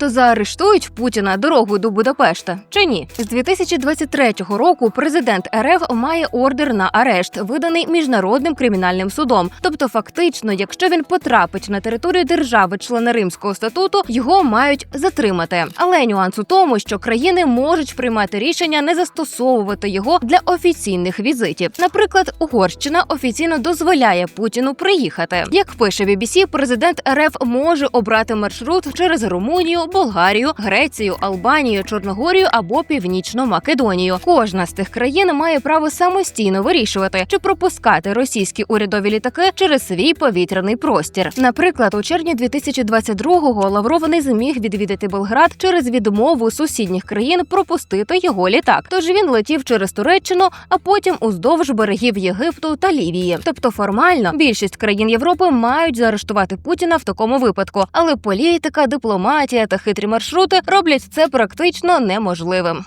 Тобто заарештують Путіна дорогою до Будапешта чи ні? З 2023 року президент РФ має ордер на арешт, виданий міжнародним кримінальним судом. Тобто, фактично, якщо він потрапить на територію держави-члена Римського статуту, його мають затримати. Але нюанс у тому, що країни можуть приймати рішення не застосовувати його для офіційних візитів. Наприклад, Угорщина офіційно дозволяє Путіну приїхати. Як пише BBC, президент РФ може обрати маршрут через Румунію, Болгарію, Грецію, Албанію, Чорногорію або Північну Македонію. Кожна з тих країн має право самостійно вирішувати, чи пропускати російські урядові літаки через свій повітряний простір. Наприклад, у червні 2022-го Лавров не зміг відвідати Белград через відмову сусідніх країн пропустити його літак. Тож він летів через Туреччину, а потім уздовж берегів Єгипту та Лівії. Тобто, формально більшість країн Європи мають заарештувати Путіна в такому випадку, але політика, дипломатія хитрі маршрути роблять це практично неможливим.